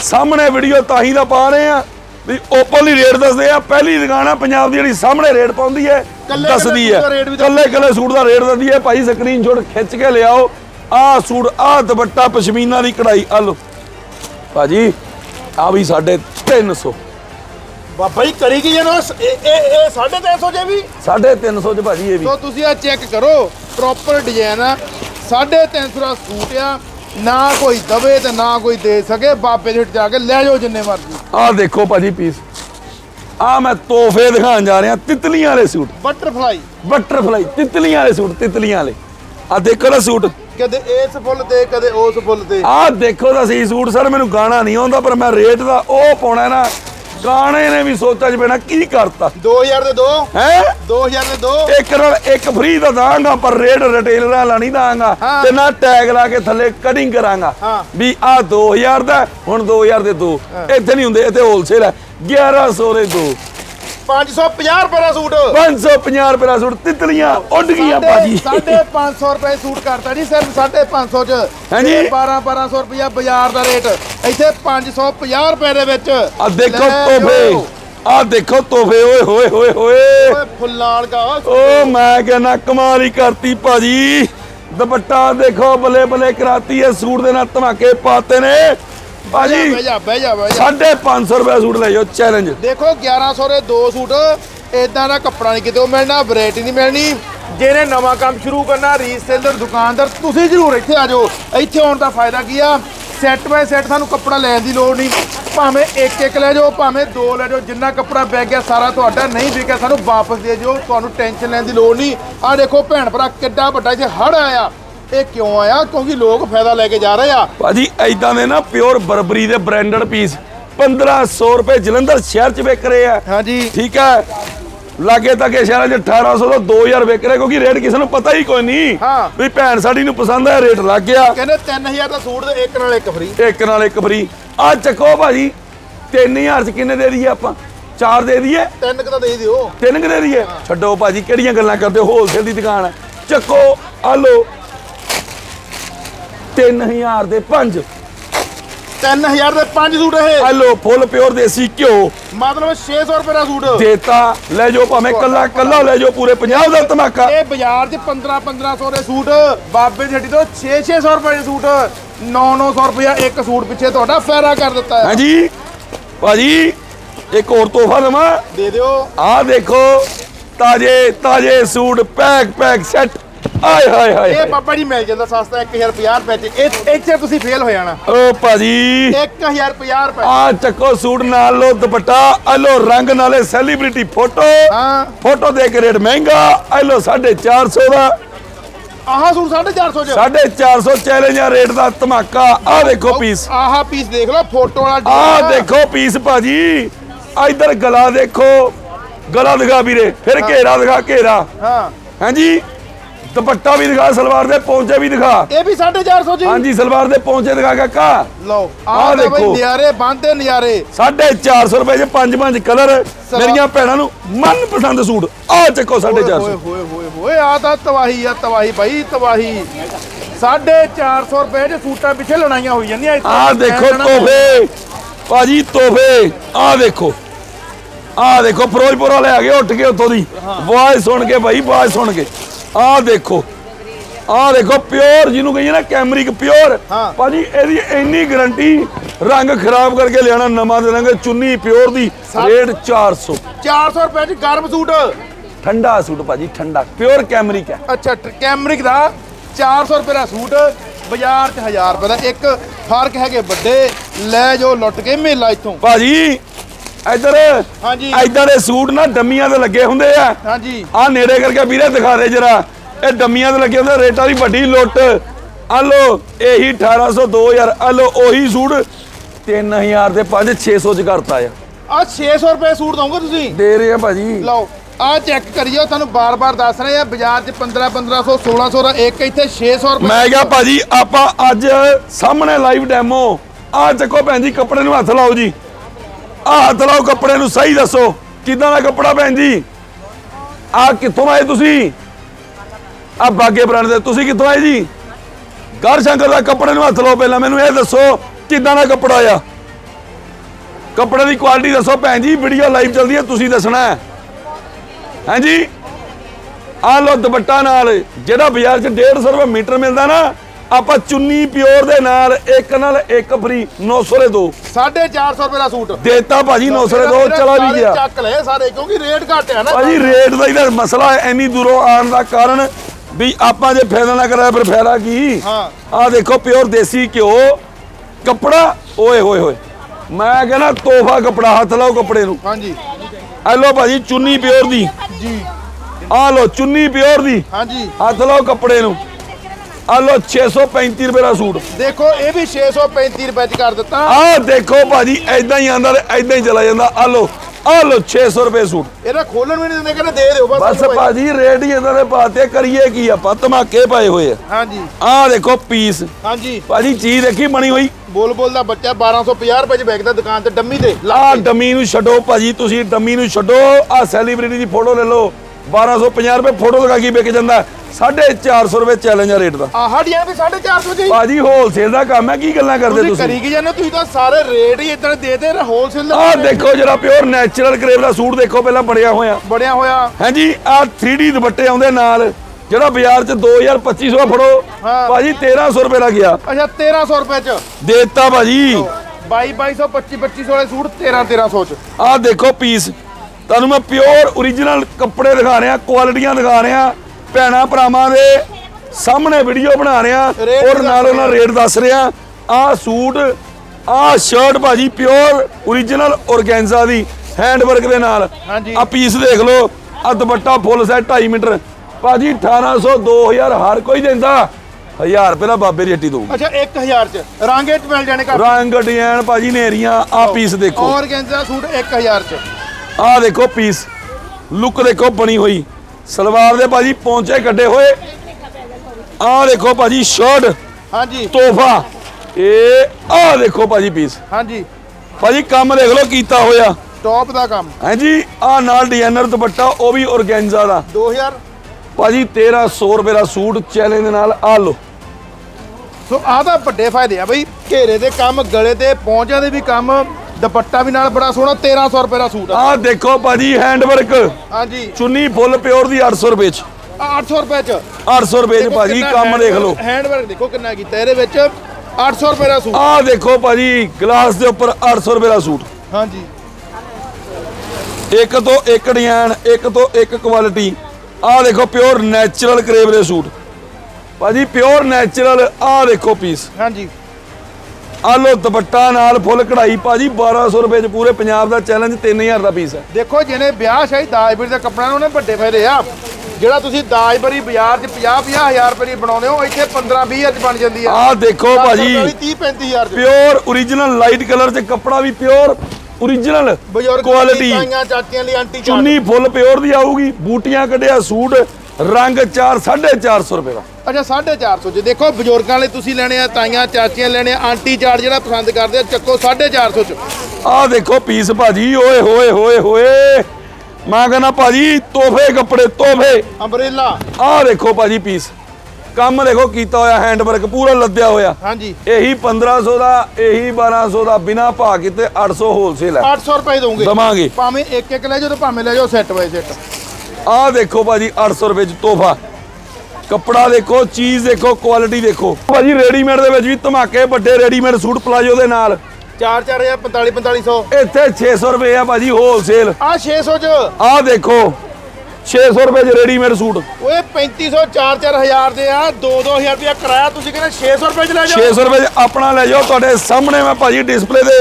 ਸਾਹਮਣੇ ਵੀਡੀਓ ਤਾਂ ਹੀ ਦਾ ਪਾ ਰਹੇ ਆ। ਵੀ ਓਪਨਲੀ ਰੇਟ ਦੱਸਦੇ ਆ ਪਹਿਲੀ ਦੁਕਾਨ ਆ ਪੰਜਾਬ ਦੀ ਜਿਹੜੀ ਸਾਹਮਣੇ ਰੇਟ ਪਾਉਂਦੀ ਹੈ ਦੱਸਦੀ ਹੈ। ਦਾ ਕੱਲੇ ਕੱਲੇ ਸੂਟ ਦਾ ਰੇਟ ਦੱਸਦੀ ਹੈ ਭਾਈ ਸਕਰੀਨਸ਼ਾਟ ਖਿੱਚ ਕੇ ਲਿਆਓ। ਆਹ ਸੂਟ ਆਹ ਦੁਪੱਟਾ ਪਸ਼ਮੀਨਾ ਦੀ ਕਢਾਈ। ਆ ਲਓ। ਭਾਜੀ ਆ ਵੀ ਸਾਡੇ 300 ਬਾਬਾ ਜੀ ਕਰੀ ਕੀ ਜਨੋ ਇਹ ਇਹ ਇਹ 350 ਜੇ ਵੀ? 350 ਚ ਭਾਜੀ ਇਹ ਵੀ। ਸੋ ਤੁਸੀਂ ਆ ਚੈੱਕ ਕਰੋ ਪ੍ਰੋਪਰ ਡਿਜ਼ਾਈਨ ਆ। 350 ਦਾ ਸੂਟ ਆ। ਨਾ ਕੋਈ ਦਵੇ ਤੇ ਨਾ ਕੋਈ ਦੇ ਸਕੇ ਬਾਬੇ ਦੇ ਹੱਟ ਜਾ ਕੇ ਲੈ ਜਾਓ ਜਿੰਨੇ ਮਰਜ਼ੀ। ਆਹ ਦੇਖੋ ਭਾਜੀ ਪੀਸ ਆ ਮੈਂ ਤੋਹਫੇ ਦਿਖਾਉਣ ਜਾ ਰਿਹਾ ਤਿਤਲੀਆਂ ਵਾਲੇ ਸੂਟ। ਬਟਰਫਲਾਈ ਬਟਰਫਲਾਈ ਤਿਤਲੀਆਂ ਵਾਲੇ ਸੂਟ ਤਿਤਲੀਆਂ ਵਾਲੇ। ਆ ਦੇਖੋ ਨਾ ਸੂਟ। ਕਦੇ ਇਸ ਫੁੱਲ ਤੇ ਕਦੇ ਉਸ ਫੁੱਲ ਤੇ। ਆ ਦੇਖੋ ਤਾਂ ਸਹੀ ਸੂਟ ਸਰ ਮੈਨੂੰ ਗਾਣਾ ਨਹੀਂ ਆਉਂਦਾ ਪਰ ਮੈਂ ਰੇਟ ਦਾ ਉਹ ਪਾਉਣਾ ਨਾ ਗਾਣੇ ਨੇ ਵੀ ਸੋਚਾਂ 'ਚ ਪੈਣਾ ਕੀ ਕਰਤਾ। 2000 ਦੇ ਦੋ। ਹੈ? 2000 ਦੇ ਦੋ। ਇੱਕ ਨਾਲ ਇੱਕ ਫ੍ਰੀ ਦਾ ਦਾਂਗਾ ਪਰ ਰੇਟ ਰਿਟੇਲਰ ਵਾਲਾ ਨਹੀਂ ਦਾਂਗਾ। ਤੇ ਨਾ ਟੈਗ ਲਾ ਕੇ ਥੱਲੇ ਕਟਿੰਗ ਕਰਾਂਗਾ। ਵੀ ਆ 2000 ਦਾ ਹੁਣ 2000 ਦੇ ਦੋ। ਇੱਥੇ ਨਹੀਂ ਹੁੰਦੇ ਇੱਥੇ ਹੋਲਸੇਲ ਹੈ। 1100 ਦੇ ਦੋ। 550 ਰੁਪਏ ਦਾ ਸੂਟ। 550 ਰੁਪਏ ਦਾ ਸੂਟ ਤਿਤਲੀਆਂ ਉੱਡ ਗਈਆਂ ਭਾਜੀ। ਸਾਢੇ 500 ਰੁਪਏ ਸੂਟ ਕਰਤਾ ਜੀ ਸਿਰਫ 550 ਚ। ਹਾਂਜੀ। 12 1200 ਰੁਪਇਆ ਬਾਜ਼ਾਰ ਦਾ ਰੇਟ। ਇੱਥੇ 550 ਰੁਪਏ ਦੇ ਵਿੱਚ। ਆ ਦੇਖੋ ਤੋਹਫੇ। ਆ ਦੇਖੋ ਤੋਹਫੇ। ਓਏ ਹੋਏ ਹੋਏ ਹੋਏ ਓਏ ਫੁੱਲਾਂ ਲਗਾ ਓ ਮੈਂ ਕਹਿੰਦਾ ਕਮਾਲ ਹੀ ਕਰਤੀ ਭਾਜੀ। ਦੁਪੱਟਾ ਦੇਖੋ ਬੱਲੇ ਬੱਲੇ ਕਰਾਤੀ। ਹੈ ਸੂਟ ਦੇ ਨਾਲ ਧਮਾਕੇ ਪਾਤੇ ਨੇ। ਭਾਜੀ ਬਹਿ ਜਾ ਬਹਿ ਜਾ ਬਹਿ ਜਾ 550 ਰੁਪਏ ਸੂਟ ਲੈ ਜਾਓ ਚੈਲੰਜ ਦੇਖੋ 1100 ਦੇ ਦੋ ਸੂਟ ਇਦਾਂ ਦਾ ਕੱਪੜਾ ਨਹੀਂ ਕਿਤੇ ਮਿਲਣਾ ਵੈਰਾਈਟੀ ਨਹੀਂ ਮਿਲਣੀ। ਜਿਹਨੇ ਨਵਾਂ ਕੰਮ ਸ਼ੁਰੂ ਕਰਨਾ ਰੀਸੇਲਰ ਦੁਕਾਨਦਾਰ ਤੁਸੀਂ ਜ਼ਰੂਰ ਇੱਥੇ ਆ ਜਾਓ। ਇੱਥੇ ਆਉਣ ਦਾ ਫਾਇਦਾ ਕੀ ਆ? ਸੈੱਟ ਬਾਏ ਸੈੱਟ ਤੁਹਾਨੂੰ ਕੱਪੜਾ ਲੈਣ ਦੀ ਲੋੜ ਨਹੀਂ। ਭਾਵੇਂ ਇੱਕ ਇੱਕ ਲੈ ਜਾਓ ਭਾਵੇਂ ਦੋ ਲੈ ਜਾਓ ਜਿੰਨਾ ਕੱਪੜਾ ਵਿਕ ਗਿਆ ਸਾਰਾ ਤੁਹਾਡਾ ਨਹੀਂ ਵਿਕਿਆ ਸਾਨੂੰ ਵਾਪਸ ਦੇ ਦਿਓ ਤੁਹਾਨੂੰ ਟੈਨਸ਼ਨ ਲੈਣ ਦੀ ਲੋੜ ਨਹੀਂ। ਆ ਦੇਖੋ ਭੈਣ ਭਰਾ ਕਿੱਡਾ ਵੱਡਾ ਇੱਥੇ ਹੜ ਆਇਆ। ਇਹ ਕਿਉਂ ਆਇਆ? ਕਿਉਂਕਿ ਲੋਕ ਫਾਇਦਾ ਲੈ ਕੇ ਜਾ ਰਹੇ ਆ। ਭਾਜੀ ਐਦਾਂ ਦੇ ਨਾ ਪਿਓਰ ਬਰਬਰੀ ਦੇ ਬ੍ਰਾਂਡਡ ਪੀਸ 1500 ਰੁਪਏ ਜਲੰਧਰ ਸ਼ਹਿਰ ਚ ਵਿਕ ਰਹੇ ਆ। ਹਾਂਜੀ। ਠੀਕ ਹੈ ਲਾਗੇ ਤੱਕੇ ਸ਼ਹਿਰਾਂ 'ਚ 1800 ਤੋਂ 2000 ਵਿਕ ਰਿਹਾ ਕਿਉਂਕਿ ਰੇਟ ਕਿਸੇ ਨੂੰ ਪਤਾ ਹੀ ਕੋਈ ਨਹੀਂ ਹਾਂ। ਵੀ ਭੈਣ ਸਾਡੀ ਨੂੰ ਪਸੰਦ ਆ ਰੇਟ ਲੱਗ ਗਿਆ। ਕਹਿੰਦੇ 3000 ਦਾ ਸੂਟ ਤੇ ਇੱਕ ਨਾਲ ਇੱਕ ਫ੍ਰੀ। ਇੱਕ ਨਾਲ ਇੱਕ ਫਰੀ। ਆ ਚੱਕੋ ਭਾਜੀ 3000 ਚ ਕਿੰਨੇ ਦੇ ਦਈਏ ਆਪਾਂ? ਚਾਰ ਦੇ ਦਈਏ? ਤਿੰਨ ਕੁ ਤਾਂ ਦੇ ਦਿਓ। ਤਿੰਨ ਕਿ ਦੇ ਦਈਏ? ਛੱਡੋ ਭਾਜੀ ਕਿਹੜੀਆਂ ਗੱਲਾਂ ਕਰਦੇ ਹੋਲਸੇਲ ਦੀ ਦੁਕਾਨ ਹੈ ਚੱਕੋ ਆ ਲੋ 3000 ਦੇ ਪੰਜ। 3000 ਦੇ ਪੰਜ ਸੂਟ ਇਹ। ਆ ਲੋ ਫੁੱਲ ਪਿਓਰ ਦੇਸੀ ਘਿਓ। ਮਤਲਬ 600 ਰੁਪਏ ਦਾ ਸੂਟ। ਦੇਤਾ ਲੈ ਜਾਓ ਭਾਵੇਂ ਕੱਲਾ ਕੱਲਾ ਲੈ ਜਾਓ ਪੂਰੇ ਪੰਜਾਬ ਦਾ ਧਮਾਕਾ। ਇਹ ਬਾਜ਼ਾਰ 'ਚ 15 1500 ਦੇ ਸੂਟ ਬਾਬੇ ਦੀ ਹੱਟੀ ਤੋਂ 6 600 ਰੁਪਏ ਦੇ ਸੂਟ 9 900 ਰੁਪਇਆ ਇੱਕ ਸੂਟ ਪਿੱਛੇ ਤੁਹਾਡਾ ਫਾਇਦਾ ਕਰ ਦਿੱਤਾ ਹੈ। ਹਾਂਜੀ ਭਾਜੀ ਇੱਕ ਹੋਰ ਤੋਹਫਾ ਦਵਾਂ। ਦੇ ਦਿਓ। ਆ ਦੇਖੋ ਤਾਜੇ ਤਾਜੇ ਸੂਟ ਪੈਕ ਪੈਕ ਸੈੱਟ। ਆਏ ਹਾਏ ਹਾਏ ਇਹ। ਬਾਬਾ ਜੀ ਮਿਲ ਜਾਂਦਾ ਸਸਤਾ 1050 ਰੁਪਏ 'ਚ। ਇਹ ਇੱਥੇ ਤੁਸੀਂ ਫੇਲ ਹੋ ਜਾਣਾ। ਓ ਭਾਜੀ। 1050 ਰੁਪਏ। ਆ ਚੱਕੋ ਸੂਟ ਨਾਲ ਲੋ ਦੁਪੱਟਾ ਆ ਲੋ ਰੰਗ ਨਾਲੇ ਸੈਲੀਬ੍ਰਿਟੀ ਫੋਟੋ ਹਾਂ। ਫੋਟੋ ਦੇ ਕੇ ਰੇਟ ਮਹਿੰਗਾ ਆ ਲੋ 450 ਦਾ। ਆਹ ਸੂਟ 450 ਚ। 450 ਚੈਲੰਜ ਆ ਰੇਟ ਦਾ ਧਮਾਕਾ। ਆ ਦੇਖੋ ਪੀਸ ਆਹ ਪੀਸ ਦੇਖ ਲਓ ਫੋਟੋ ਵਾਲਾ ਆ। ਦੇਖੋ ਪੀਸ ਭਾਜੀ। ਇਧਰ ਗਲਾ ਦੇਖੋ। ਗਲਾ ਦਿਖਾ ਵੀਰੇ ਫਿਰ ਘੇਰਾ ਦਿਖਾ ਘੇਰਾ। ਹਾਂ। ਹਾਂਜੀ। ਦੁਪੱਟਾ ਵੀ ਦਿਖਾ ਸਲਵਾਰ ਦੇ ਪੌਂਚੇ ਵੀ ਦਿਖਾ। ਇਹ ਵੀ 450 ਜੀ। ਹਾਂਜੀ ਸਲਵਾਰ ਦੇ ਪੌਂਚੇ ਦਿਖਾ ਕਾਕਾ। ਲਓ ਆਹ ਆਹ ਦੇਖੋ। ਨਿਆਰੇ ਬੰਦੇ ਨਿਆਰੇ। 450 ਰੁਪਏ ਚ ਪੰਜ ਪੰਜ ਕਲਰ। ਮੇਰੀਆਂ ਭੈਣਾਂ ਨੂੰ ਮਨਪਸੰਦ ਸੂਟ। ਆ ਚੱਕੋ 450 ਓਏ ਹੋਏ ਹੋਏ ਹੋਏ ਆ ਤਾਂ ਤਵਾਹੀ ਆ ਤਵਾਹੀ ਭਾਈ ਤਵਾਹੀ 450 ਰੁਪਏ ਦੇ ਸੂਟਾਂ ਪਿੱਛੇ ਲੜਾਈਆਂ ਹੋਈ ਜਾਂਦੀਆਂ ਇੱਥੇ। ਆ ਦੇਖੋ ਤੋਹਫੇ। ਭਾਜੀ ਤੋਹਫੇ। ਆ ਦੇਖੋ। ਆ ਦੇਖੋ ਫਿਰੋਜ਼ਪੁਰ ਵਾਲੇ ਆ ਗਏ ਉੱਠ ਕੇ ਉੱਥੋਂ ਦੀ। ਆਵਾਜ਼ ਸੁਣ ਕੇ ਭਾਈ ਆਵਾਜ਼ ਸੁਣ ਕੇ। ਆ ਦੇਖੋ ਆ ਦੇਖੋ ਪਿਓਰ ਜਿਹਨੂੰ ਕਹੀਏ ਨਾ ਕੈਮਰਿਕ ਪਿਓਰ ਹਾਂ। ਭਾਜੀ ਇਹਦੀ ਇੰਨੀ ਗਾਰੰਟੀ ਰੰਗ ਖਰਾਬ ਕਰਕੇ ਲਿਆਣਾ ਨਵਾਂ ਦੇ ਦਾਂਗੇ ਚੁੰਨੀ ਪਿਓਰ ਦੀ ਰੇਟ 400 400 ਰੁਪਏ ਚ ਗਰਮ ਸੂਟ। ਠੰਡਾ ਸੂਟ ਭਾਜੀ ਠੰਡਾ ਪਿਓਰ ਕੈਮਰਿਕ ਹੈ। ਅੱਛਾ ਟ- ਕੈਮਰਿਕ ਦਾ 400 ਰੁਪਏ ਦਾ ਸੂਟ ਬਾਜ਼ਾਰ ਚ 1000 ਰੁਪਏ ਦਾ। ਇੱਕ ਫ਼ਰਕ ਹੈਗੇ ਵੱਡੇ ਲੈ ਜਾਓ ਲੁੱਟ ਕੇ ਮੇਲਾ ਇੱਥੋਂ। ਭਾਜੀ ਇੱਧਰ। ਹਾਂਜੀ। ਇੱਧਰ ਦੇ ਸੂਟ ਨਾ ਡੰਮੀਆਂ ਤੇ ਲੱਗੇ ਹੁੰਦੇ ਆ। ਹਾਂਜੀ। ਆ ਨੇੜੇ ਕਰਕੇ ਵੀਰੇ ਦਿਖਾ ਦੇ ਜਰਾ। ਇਹ ਡੰਮੀਆਂ ਤੇ ਲੱਗੇ ਹੁੰਦੇ ਰੇਟਾਂ ਦੀ ਵੱਡੀ ਲੁੱਟ। ਆ ਲੋ ਇਹੀ 1800 2000 ਆ ਲੋ ਉਹੀ ਸੂਟ। 3000 ਦੇ 5 600 ਚ ਕਰਤਾ ਆ। ਆ 600 ਰੁਪਏ ਸੂਟ ਦਊਂਗੇ ਤੁਸੀਂ? ਦੇ ਰਹੇ ਆ ਭਾਜੀ। ਲਓ ਆ ਚੈੱਕ ਕਰਿਓ ਤੁਹਾਨੂੰ ਬਾਰ-ਬਾਰ ਦੱਸ ਰਹੇ ਆ। ਬਾਜ਼ਾਰ 'ਚ 15 1500 1600 ਦਾ ਇੱਕ ਇੱਥੇ 600 ਰੁਪਏ ਮੈਂ ਕਿਹਾ ਭਾਜੀ ਆਪਾਂ ਅੱਜ ਸਾਹਮਣੇ ਲਾਈਵ ਡੈਮੋ ਆ ਚੱਕੋ ਭੈਣ ਜੀ ਕੱਪੜੇ ਨੂੰ ਹੱਥ ਲਾਓ ਜੀ। ਆ ਹੱਥ ਲਾਓ ਕੱਪੜੇ ਨੂੰ ਸਹੀ ਦੱਸੋ। ਕਿਦਾਂ ਦਾ ਕੱਪੜਾ ਭੈਣ ਜੀ? ਆ ਕਿੱਥੋਂ ਆਏ ਤੁਸੀਂ? ਆ ਬਾਗੇ ਬ੍ਰਾਂਡ ਦੇ। ਤੁਸੀਂ ਕਿੱਥੋਂ ਆਏ ਜੀ? ਗੜ ਸ਼ੰਕਰ ਦਾ ਕੱਪੜੇ ਨੂੰ ਹੱਥ ਲਾਓ ਪਹਿਲਾਂ, ਮੈਨੂੰ ਇਹ ਦੱਸੋ, ਕਿਦਾਂ ਦਾ ਕੱਪੜਾ ਆ? ਕੱਪੜੇ ਦੀ ਕੁਆਲਿਟੀ ਦੱਸੋ ਭੈਣ ਜੀ ਵੀਡੀਓ ਲਾਈਵ ਚੱਲਦੀ ਹੈ, ਤੁਸੀਂ ਦੱਸਣਾ ਹੈ। ਹਾਂਜੀ ਆ ਲੋ ਦੁਪੱਟਾ ਨਾਲ, ਜਿਹੜਾ ਬਾਜ਼ਾਰ 'ਚ 150 ਰੁਪਏ ਮੀਟਰ ਮਿਲਦਾ ਨਾ ਆਪਾਂ ਚੁੰਨੀ ਪਿਓਰ ਦੇ ਨਾਲ ਇੱਕ ਨਾਲ ਇੱਕ ਫਰੀ 900 ਦੇ ਦੋ। 450 ਰੁਪਏ ਦਾ ਸੂਟ। ਦੇਤਾ ਭਾਜੀ 900 ਦੇ ਦੋ ਮੇਰਾ ਚਲਾ ਵੀ ਗਿਆ। ਚੱਕ ਲਏ ਸਾਰੇ ਕਿਉਂਕਿ ਰੇਟ ਘੱਟ ਆ ਨਾ ਭਾਜੀ ਰੇਟ ਦਾ ਇਹਦਾ ਮਸਲਾ ਹੈ ਇੰਨੀ ਦੂਰੋਂ ਆਉਣ ਦਾ ਕਾਰਨ ਵੀ ਆਪਾਂ ਜੇ ਫਾਇਦਾ ਨਾ ਕਰਾਇਆ ਫਿਰ ਫਾਇਦਾ ਕੀ? ਹਾਂ। ਆ ਦੇਖੋ ਪਿਓਰ ਦੇਸੀ ਘਿਓ ਕੱਪੜਾ ਓਏ ਹੋਏ ਹੋਏ। ਮੈਂ ਕਹਿੰਦਾ ਤੋਹਫਾ ਕੱਪੜਾ ਹੱਥ ਲਾਓ ਕੱਪੜੇ ਨੂੰ। ਹਾਂਜੀ। ਆ ਲੋ ਭਾਜੀ ਚੁੰਨੀ ਪਿਓਰ ਦੀ। ਜੀ। ਆ ਲੋ ਚੁੰਨੀ ਪਿਓਰ ਦੀ। ਹਾਂਜੀ। ਹੱਥ ਲਾਓ ਕੱਪੜੇ ਨੂੰ। ਆ ਲੋ 635 ਰੁਪਏ ਦਾ ਸੂਟ। ਦੇਖੋ ਇਹ ਵੀ 635 ਰੁਪਏ ਚ ਕਰ ਦਿੱਤਾ। ਆਹ ਦੇਖੋ ਭਾਜੀ ਐਦਾਂ ਹੀ ਆਂਦਾ ਤੇ ਐਦਾਂ ਹੀ ਚਲਾ ਜਾਂਦਾ। ਆ ਲੋ ਆ ਲੋ 600 ਰੁਪਏ ਸੂਟ। ਇਹਦਾ ਖੋਲਣ ਵੀ ਨਹੀਂ ਦਿੰਦੇ ਕਹਿੰਦੇ ਦੇ ਦਿਓ ਬਸ ਬਸ। ਭਾਜੀ ਰੇਟ ਹੀ ਇਹਨਾਂ ਦੇ ਪਾਤੇ ਕਰੀਏ ਕੀ ਆਪਾਂ ਧਮਾਕੇ ਪਾਏ ਹੋਏ ਆ। ਹਾਂਜੀ। ਆਹ ਦੇਖੋ ਪੀਸ। ਹਾਂਜੀ। ਭਾਜੀ ਚੀਜ਼ ਦੇਖੀ ਬਣੀ ਹੋਈ? ਬੋਲ ਬੋਲ ਦਾ ਬੱਚਾ 1250 ਰੁਪਏ ਚ ਵੇਚਦਾ ਦੁਕਾਨ ਤੇ ਡੰਮੀ ਤੇ। ਲਾ। ਡਮੀ ਨੂੰ ਛੱਡੋ ਭਾਜੀ ਤੁਸੀਂ ਡਮੀ ਨੂੰ ਛੱਡੋ ਆਹ ਸੈਲੀਬ੍ਰਿਟੀ ਦੀ ਫੋਟੋ ਲੈ ਲਓ। 1250 ਰੁਪਏ ਫੋਟੋ ਲਗਾ ਕੇ ਵਿਕ ਜਾਂਦਾ। 450 ਰੁਪਏ ਚੈਲੰਜ ਰੇਟ ਦਾ। ਆਹ ਡੀਆਂ ਵੀ 450 ਜੀ। ਭਾਜੀ ਹੋਲਸੇਲ ਦਾ ਕੰਮ ਹੈ ਕੀ ਗੱਲਾਂ ਕਰਦੇ ਤੁਸੀਂ ਤੁਸੀਂ? ਕਰੀ ਕੀ ਜਾਂਦੇ ਤੁਸੀਂ ਤਾਂ ਸਾਰੇ ਰੇਟ ਹੀ ਇਦਾਂ ਦੇ ਦੇ ਹੋਲਸੇਲ ਦਾ ਆਹ ਦੇਖੋ ਜਿਹੜਾ ਪਿਓਰ ਨੈਚੁਰਲ ਕਰੇਵ ਦਾ ਸੂਟ ਦੇਖੋ ਪਹਿਲਾਂ ਬਣਿਆ ਹੋਇਆ। ਬੜਿਆ ਹੋਇਆ। ਹਾਂਜੀ ਆਹ 3D ਦੁਪੱਟੇ ਆਉਂਦੇ ਨਾਲ ਜਿਹੜਾ ਬਾਜ਼ਾਰ 'ਚ 2000 2500 ਫੜੋ। ਭਾਜੀ 1300 ਰੁਪਏ ਦਾ ਗਿਆ। ਅੱਛਾ 1300 ਰੁਪਏ ਚ। ਦੇਤਾ ਭਾਜੀ। 22 2200 25 2500 ਵਾਲੇ ਸੂਟ 13 1300 ਚ। ਆਹ ਦੇਖੋ ਪੀਸ ਤੁਹਾਨੂੰ ਮੈਂ ਪਿਓਰ origignal ਕੱਪੜੇ ਦਿਖਾ ਰਿਹਾ ਕੁਆਲਿਟੀਆਂ ਦਿਖਾ ਰਿਹਾ ਭੈਣਾ ਭਰਾਵਾਂ ਦੇ ਸਾਹਮਣੇ ਵੀਡੀਓ ਬਣਾ ਰਿਹਾ ਔਰ ਨਾਲ ਉਹਨਾਂ ਰਿਹਾ। ਰੇਟ ਦੱਸ ਰਿਹਾ। ਆਹ ਸੂਟ ਆਹ ਸ਼ਰਟ ਭਾਜੀ ਪਿਓਰ origignal ਔਰਗੈਂਜ਼ਾ ਦੀ ਹੈਂਡ ਵਰਕ ਦੇ ਨਾਲ। ਆਹ ਪੀਸ ਦੇਖ ਲਓ ਆਹ ਦੁਪੱਟਾ ਫੁੱਲ ਸੈਟ 2.5 ਮੀਟਰ। ਭਾਜੀ 1800 2000 ਹਰ ਕੋਈ ਦਿੰਦਾ। 1000 ਰੁਪਏ ਦਾ ਬਾਬੇ ਦੀ ਹੱਟੀ ਦਊ। ਅੱਛਾ 1000 ਚ। ਰਾਂਗੇ ਮਿਲ ਜਾਣੇ ਘਰ। ਰੰਗ ਡਿਜ਼ਾਈਨ ਭਾਜੀ ਨੇਰੀਆਂ ਆਹ ਪੀਸ ਦੇਖੋ। ਔਰਗੈਂਜ਼ਾ ਸੂਟ 1000 ਚ। ਆਹ ਦੇਖੋ ਪੀਸ। ਲੁੱਕ ਦੇਖੋ ਬਣੀ ਹੋਈ। ਸਲਵਾਰ ਦੇ ਭਾਜੀ ਪੌਂਚੇ ਕੱਢੇ ਹੋਏ। ਆਹ ਦੇਖੋ ਭਾਜੀ ਸ਼ਰਟ ਹਾਂਜੀ। ਤੋਹਫਾ। ਇਹ ਆਹ ਦੇਖੋ ਭਾਜੀ ਪੀਸ। ਹਾਂਜੀ। ਭਾਜੀ ਕੰਮ ਦੇਖ ਲਓ ਕੀਤਾ ਹੋਇਆ। ਟੌਪ ਦਾ ਕੰਮ। ਹਾਂਜੀ ਆਹ ਨਾਲ ਡਿਜ਼ਾਈਨਰ ਦੁਪੱਟਾ ਉਹ ਵੀ ਔਰਗੈਂਜ਼ਾ ਦਾ। 2000 ਭਾਜੀ 1300 ਰੁਪਏ ਦਾ ਸੂਟ ਚੈਲੰਜ ਦੇ ਨਾਲ ਆ ਲਓ। ਸੋ ਆਹ ਤਾਂ ਵੱਡੇ ਫਾਇਦੇ ਆ ਬਈ। ਘੇਰੇ ਦੇ ਕੰਮ ਗਲੇ ਤੇ ਪੌਂਚਾਂ ਦੇ ਵੀ ਕੰਮ। ਦੁਪੱਟਾ ਵੀ ਨਾਲ ਬੜਾ ਸੋਹਣਾ 1300 ਰੁਪਏ ਦਾ ਸੂਟ ਆ। ਆਹ ਦੇਖੋ ਭਾਜੀ ਹੈਂਡ ਵਰਕ ਹਾਂਜੀ। ਚੁੰਨੀ ਫੁੱਲ ਪਿਓਰ ਦੀ 800 ਰੁਪਏ ਚ। ਆਹ 800 ਰੁਪਏ ਚ। 800 ਰੁਪਏ ਚ ਭਾਜੀ ਕੰਮ ਦੇਖ ਲਓ। ਹੈਂਡ ਵਰਕ ਦੇਖੋ ਕਿੰਨਾ ਕੀਤਾ ਇਹਦੇ ਵਿੱਚ 800 ਰੁਪਏ ਦਾ ਸੂਟ। ਆਹ ਦੇਖੋ ਭਾਜੀ ਗਲਾਸ ਦੇ ਉੱਪਰ 800 ਰੁਪਏ ਦਾ ਸੂਟ। ਹਾਂਜੀ। ਇੱਕ ਤੋਂ ਇੱਕ ਡਿਜ਼ਾਈਨ ਇੱਕ ਤੋਂ ਇੱਕ ਕੁਆਲਿਟੀ ਆਹ ਦੇਖੋ ਪਿਓਰ ਨੈਚੁਰਲ ਕਰੇਵ ਦੇ ਸੂਟ। ਭਾਜੀ ਪਿਓਰ ਨੈਚੁਰਲ ਆਹ ਦੇਖੋ ਪੀਸ ਹਾਂਜੀ। ਆਹ ਲੋ ਦੁਪੱਟਾ ਨਾਲ ਫੁੱਲ ਕਢਾਈ ਭਾਜੀ 1200 ਰੁਪਏ ਚ ਪੂਰੇ ਪੰਜਾਬ ਦਾ ਚੈਲੰਜ 3000 ਦਾ ਪੀਸ ਹੈ। ਦੇਖੋ ਜਿਹਨੇ ਵਿਆਹ ਸ਼ਾਹੀ ਦਾਜਬਰੀ ਦੇ ਕੱਪੜਿਆਂ ਨੂੰ ਉਹਨੇ ਵੱਡੇ ਫਾਇਦੇ ਆ। ਜਿਹੜਾ ਤੁਸੀਂ ਦਾਜਬਰੀ ਬਾਜ਼ਾਰ 'ਚ 50 50000 ਰੁਪਏ ਦੀ ਬਣਾਉਂਦੇ ਹੋ ਇੱਥੇ 15 20000 'ਚ ਬਣ ਜਾਂਦੀ ਆ। ਆਹ ਦੇਖੋ ਭਾਜੀ 30 35000 'ਚ। ਪਿਓਰ origignal ਲਾਈਟ ਕਲਰ ਚ ਕੱਪੜਾ ਵੀ ਪਿਓਰ origignal ਕੁਆਲਿਟੀ ਤਾਈਆਂ ਚਾਚੀਆਂ ਲਈ ਆਂਟੀ ਚਾਰ ਚੁੰਨੀ ਫੁੱਲ ਪਿਓਰ ਦੀ ਆਊਗੀ ਬੂਟੀਆਂ ਕੱਢਿਆ ਸੂਟ ਰੰਗ 4 450 ਰੁਪਏ ਦਾ। ਅੱਛਾ 450 'ਚ ਦੇਖੋ ਬਜ਼ੁਰਗਾਂ ਲਈ ਤੁਸੀਂ ਲੈਣੇ ਆ ਤਾਈਆਂ ਚਾਚੀਆਂ ਲੈਣੇ ਆ ਆਂਟੀ ਚਾਰ ਜਿਹੜਾ ਪਸੰਦ ਕਰਦੇ ਆ ਚੱਕੋ 450 'ਚ। ਆਹ ਦੇਖੋ ਪੀਸ ਭਾਜੀ ਓਏ ਹੋਏ ਹੋਏ ਹੋਏ। ਮੈਂ ਕਹਿੰਦਾ ਭਾਜੀ ਤੋਹਫੇ ਕੱਪੜੇ ਤੋਹਫੇ। ਅੰਬਰੇਲਾ। ਆਹ ਦੇਖੋ ਭਾਜੀ ਪੀਸ। ਕੰਮ ਦੇਖੋ ਕੀਤਾ ਹੋਇਆ ਹੈਂਡ ਵਰਕ ਪੂਰਾ ਲੱਦਿਆ ਹੋਇਆ। ਹਾਂਜੀ। ਇਹੀ 1500 ਦਾ ਇਹੀ 1200 ਦਾ ਬਿਨਾ ਭਾ ਕੀਤੇ 800 ਹੋਲਸੇਲ ਹੈ। 800 ਰੁਪਏ ਦੋਗੇ ਦਵਾਂਗੇ। ਭਾਵੇਂ ਇੱਕ ਇੱਕ ਲੈ ਜਾਓ ਤੇ ਭਾਵੇਂ ਲੈ ਜਾਓ ਸੈੱਟ ਬਾਈ ਸੈੱਟ ਆਹ ਦੇਖੋ ਭਾਜੀ 800 ਰੁਪਏ ਚ ਤੋਹਫਾ। ਕੱਪੜਾ ਦੇਖੋ ਚੀਜ਼ ਦੇਖੋ ਕੁਆਲਿਟੀ ਦੇਖੋ ਭਾਜੀ ਰੈਡੀਮੇਡ ਦੇ ਵਿੱਚ ਵੀ ਧਮਾਕੇ ਵੱਡੇ ਰੈਡੀਮੇਡ ਸੂਟ ਪਲਾਜੋ ਦੇ ਨਾਲ। 4 4000 45 4500 ਇੱਥੇ 600 ਰੁਪਏ ਆ ਭਾਜੀ ਹੋਲਸੇਲ ਆ 600 'ਚ। ਆਹ ਦੇਖੋ 600 ਰੁਪਏ ਚ ਰੈਡੀਮੇਡ ਸੂਟ। ਓਏ 3500 4 4000 ਦੇ ਆ 2 2000 ਰੁਪਇਆ ਕਿਰਾਇਆ ਤੁਸੀਂ ਕਹਿੰਦੇ 600 ਰੁਪਏ 'ਚ ਲੈ ਜਾਓ। 600 ਰੁਪਏ 'ਚ ਆਪਣਾ ਲੈ ਜਾਓ ਤੁਹਾਡੇ ਸਾਹਮਣੇ ਮੈਂ ਭਾਜੀ ਡਿਸਪਲੇ ਦੇ।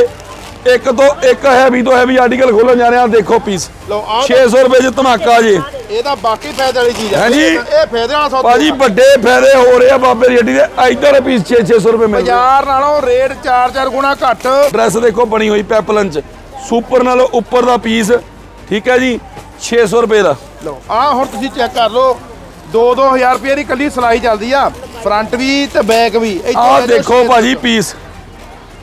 ਇੱਕ ਤੋਂ ਇੱਕ ਹੈਵੀ ਤੋਂ ਹੈਵੀ ਆਰਟੀਕਲ ਖੋਲਣ ਜਾ ਰਿਹਾ ਦੇਖੋ ਪੀਸ ਲਓ ਆ 600 ਰੁਪਏ 'ਚ ਧਮਾਕਾ ਜੀ। ਇਹ ਤਾਂ ਬਾਕੀ ਫਾਇਦੇ ਵਾਲੀ ਚੀਜ਼ ਹੈ ਹਾਂਜੀ। ਇਹ ਫਾਇਦੇ ਵਾਲਾ ਸੌਦਾ ਭਾਜੀ ਵੱਡੇ ਫਾਇਦੇ ਹੋ ਰਹੇ ਆ ਬਾਬੇ ਦੀ ਹੱਡੀ ਦੇ। ਇੱਧਰ ਪੀਸ 6-600 ਰੁਪਏ ਮਿਲ ਰਿਹਾ ਬਾਜ਼ਾਰ ਨਾਲੋਂ ਰੇਟ 4-4 ਗੁਣਾ ਘੱਟ। ਡਰੈਸ ਦੇਖੋ ਬਣੀ ਹੋਈ ਪੈਪਲਨ 'ਚ। ਸੁਪਰ ਨਾਲੋਂ ਉੱਪਰ ਦਾ ਪੀਸ ਠੀਕ ਹੈ ਜੀ? 600 ਰੁਪਏ ਦਾ। ਲਓ ਆ ਹੁਣ ਤੁਸੀਂ ਚੈੱਕ ਕਰ ਲਓ। 2-2000 ਰੁਪਏ ਦੀ ਕੱਲੀ ਸਲਾਈ ਚੱਲਦੀ ਆ। ਫਰੰਟ ਵੀ ਤੇ ਬੈਕ ਵੀ। ਇੱਥੇ ਆਹ ਦੇਖੋ ਭਾਜੀ ਪੀਸ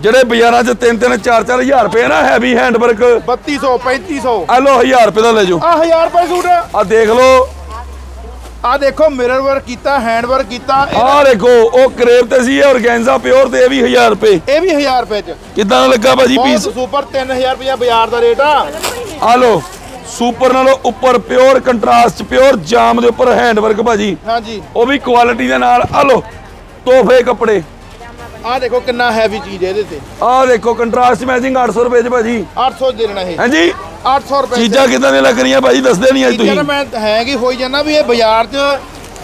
ਜਿਹੜੇ ਬਾਜ਼ਾਰਾਂ 'ਚ 3-3 4-4 ਹਜ਼ਾਰ ਰੁਪਏ ਨਾ ਹੈਵੀ ਹੈਂਡ ਵਰਕ 3200 3500 ਆ ਲੋ 1000 ਰੁਪਏ ਦਾ ਲੈ ਜਾਓ। ਆ 1000 ਰੁਪਏ ਸੂਟ। ਆ ਦੇਖ ਲਓ। ਆ ਦੇਖੋ ਮਿਰਰ ਵਰਕ ਕੀਤਾ ਹੈਂਡ ਵਰਕ ਕੀਤਾ ਆਹ ਦੇਖੋ ਉਹ ਕਰੇਵ ਤੇ ਸੀ ਔਰਗੈਂਜ਼ਾ ਪਿਓਰ ਤੇ ਇਹ ਵੀ 1000 ਰੁਪਏ। ਇਹ ਵੀ 1000 ਰੁਪਏ ਚ। ਕਿੱਦਾਂ ਲੱਗਾ ਭਾਜੀ ਪੀਸ ਸੁਪਰ 3000 ਰੁਪਏ ਬਾਜ਼ਾਰ ਦਾ ਰੇਟ ਆ। ਆ ਲੋ ਸੁਪਰ ਨਾਲੋਂ ਉੱਪਰ ਪਿਓਰ ਕੰਟਰਾਸਟ ਪਿਓਰ ਜਾਮ ਦੇ ਉੱਪਰ ਹੈਂਡ ਵਰਕ ਭਾਜੀ। ਹਾਂਜੀ। ਉਹ ਵੀ ਕੁਆਲਿਟੀ ਦੇ ਨਾਲ। ਆ ਲੋ ਤੋਹਫੇ ਕੱਪੜੇ। ਆ ਦੇਖੋ ਕਿੰਨਾ ਹੈਵੀ ਚੀਜ਼ ਹੈ ਇਹਦੇ ਤੇ। ਆਹ ਦੇਖੋ ਕੰਟਰਾਸਟ ਮੈਚਿੰਗ 800 ਰੁਪਏ ਚ ਭਾਜੀ। 800 ਦੇ ਦੇਣਾ ਇਹ। ਹਾਂਜੀ? 800 ਰੁਪਏ ਚੀਜ਼ਾਂ ਕਿੱਦਾਂ ਦੀਆਂ ਲੱਗ ਰਹੀਆਂ ਭਾਜੀ ਦੱਸਦੇ ਨਹੀਂ ਅੱਜ ਤੁਸੀਂ। ਮੈਂ ਹੈਗੀ ਹੋਈ ਜਾਂਦਾ ਵੀ ਇਹ ਬਾਜ਼ਾਰ 'ਚ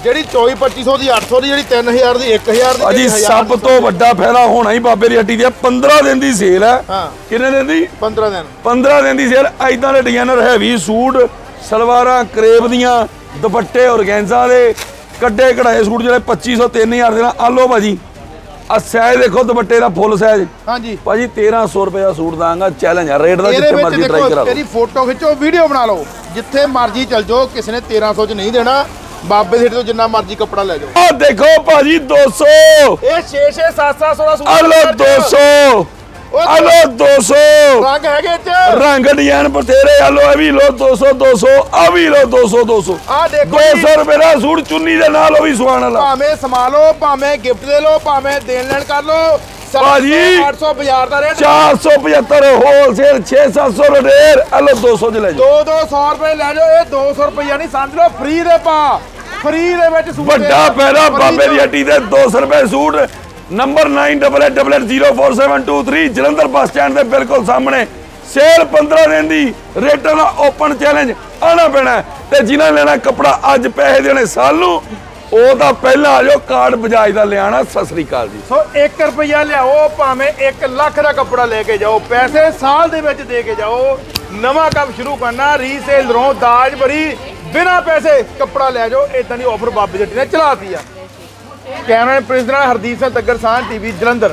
ਜਿਹੜੀ 24 2500 ਦੀ 800 ਦੀ ਜਿਹੜੀ 3000 ਦੀ 1000 ਦੀ ਭਾਜੀ ਜਿਹੜੀ 1000 ਸਭ ਤੋਂ ਵੱਡਾ ਫਾਇਦਾ ਹੋਣਾ ਹੀ ਬਾਬੇ ਦੀ ਹੱਟੀ ਦੀ ਆ। 15 ਦਿਨ ਦੀ ਸੇਲ ਹੈ। ਹਾਂ। ਕਿੰਨੇ ਦਿਨ ਦੀ? 15 ਦਿਨ। 15 ਦਿਨ ਦੀ ਸੇਲ ਐਦਾਂ ਦੇ ਡਿਜ਼ਾਈਨਰ ਹੈਵੀ ਸੂਟ ਸਲਵਾਰਾਂ ਕਰੇਬ ਦੀਆਂ ਦੁਪੱਟੇ ਔਰਗੈਂਜ਼ਾ ਦੇ। ਕੱਡੇ ਕਢਾਏ ਸੂਟ ਜਿਹੜੇ 2500 3000 ਦੇ ਨਾਲ ਆਲੋ ਭਾਜੀ ਆ ਸਾਈਜ਼ ਦੇਖੋ ਦੁਪੱਟੇ ਦਾ ਫੁੱਲ ਸਾਈਜ਼ ਹਾਂਜੀ। ਭਾਜੀ 1300 ਰੁਪਏ ਦਾ ਸੂਟ ਦਾਂਗਾ ਚੈਲੰਜ ਆ ਰੇਟ ਦਾ ਜਿੱਥੇ ਮਰਜ਼ੀ ਟਰਾਈ ਕਰਾ ਤੇਰੀ ਫੋਟੋ ਖਿੱਚੋ ਵੀਡੀਓ ਬਣਾ ਲਓ। ਜਿੱਥੇ ਮਰਜ਼ੀ ਚਲ ਜਾਓ ਕਿਸੇ ਨੇ 1300 ਚ ਨਹੀਂ ਦੇਣਾ। ਬਾਬੇ ਦੇ ਤੋਂ ਜਿੰਨਾ ਮਰਜ਼ੀ ਕੱਪੜਾ ਲੈ ਜਾਓ। ਆ ਦੇਖੋ ਭਾਜੀ 200 ਇਹ 6 6 7 700 ਦਾ ਸੂਟ ਆ ਲੋ 200 ਆ ਲੋ 200 ਰੰਗ ਹੈਗੇ ਚ ਰੰਗ ਡਿਜ਼ਾਈਨ ਬਥੇਰੇ ਆ ਲੋ ਇਹ ਵੀ ਲੋ 200 200 ਆ ਵੀ ਲੋ 200 200 ਆ ਦੇਖੋ ਜੀ, 200 ਰੁਪਏ ਦਾ ਸੂਟ ਚੁੰਨੀ ਦੇ ਨਾਲ ਉਹ ਵੀ ਸੁਆਣ ਵਾਲਾ। ਭਾਵੇਂ ਸਮਾ ਲਓ ਭਾਵੇਂ ਗਿਫਟ ਦੇ ਲਓ ਭਾਵੇਂ ਦੇਣ ਲੈਣ ਕਰ ਲਓ। ਭਾਜੀ। 800 ਬਾਜ਼ਾਰ ਦਾ ਰੇਟ। 475 ਹੋਲਸੇਲ 6-700 ਰੁਪਏ ਆ ਲੋ 200 ਚ ਲੈ ਜਾਓ। 2 200 ਰੁਪਏ ਲੈ ਜਾਓ ਇਹ 200 ਰੁਪਈਆ ਨਹੀਂ ਸਮਝ ਲਓ ਫ੍ਰੀ ਦੇ ਪਾ। ਫ੍ਰੀ ਦੇ ਵਿੱਚ ਸੂਟ ਵੱਡਾ free ਬਾਬੇ ਦੀ ਦੇ- ਹੱਟੀ ਦੇ 200 ਰੁਪਏ suit number 9888044723 Jalandhar bus stand ਦੇ ਬਿਲਕੁਲ ਸਾਹਮਣੇ। ਸੇਲ 15 ਦਿਨ ਦੀ ਰੇਟਾਂ ਦਾ ਓਪਨ ਚੈਲੰਜ ਆਣਾ ਪੈਣਾ ਤੇ ਜਿਨ੍ਹਾਂ ਲੈਣਾ ਕੱਪੜਾ, ਅੱਜ ਪੈਸੇ ਦੇਣੇ ਸਾਲ ਉਹ ਤਾਂ ਪਹਿਲਾਂ ਆ ਜਾਓ, ਕਾਰਡ ਬਜਾਜ ਦਾ ਲਿਆਣਾ ਸਤਿ ਸ੍ਰੀ ਅਕਾਲ ਜੀ। ਸੋ 1 ਰੁਪਈਆ ਲਿਆਓ, ਭਾਵੇਂ 1 ਲੱਖ ਦਾ ਕੱਪੜਾ ਲੈ ਕੇ ਜਾਓ, ਪੈਸੇ ਸਾਲ ਦੇ ਵਿੱਚ ਦੇ ਕੇ ਜਾਓ। ਨਵਾਂ ਕੰਮ ਸ਼ੁਰੂ ਕਰਨਾ ਰੀਸੇਲ ਰੋਂ ਦਾਜ ਭਰੀ, ਬਿਨਾ ਪੈਸੇ ਕੱਪੜਾ ਲੈ ਜਾਓ ਇਦਾਂ ਦੀ ਆਫਰ ਬਾਬੇ ਜੱਟੀ ਨੇ ਚਲਾਤੀ ਆ। ਕੈਮਰਾ ਪ੍ਰਿੰਸ ਨਾਲ ਹਰਦੀਪ ਸਿੰਘ ਤੱਗਰ ਸਾਹ ਟੀਵੀ ਜਲੰਧਰ।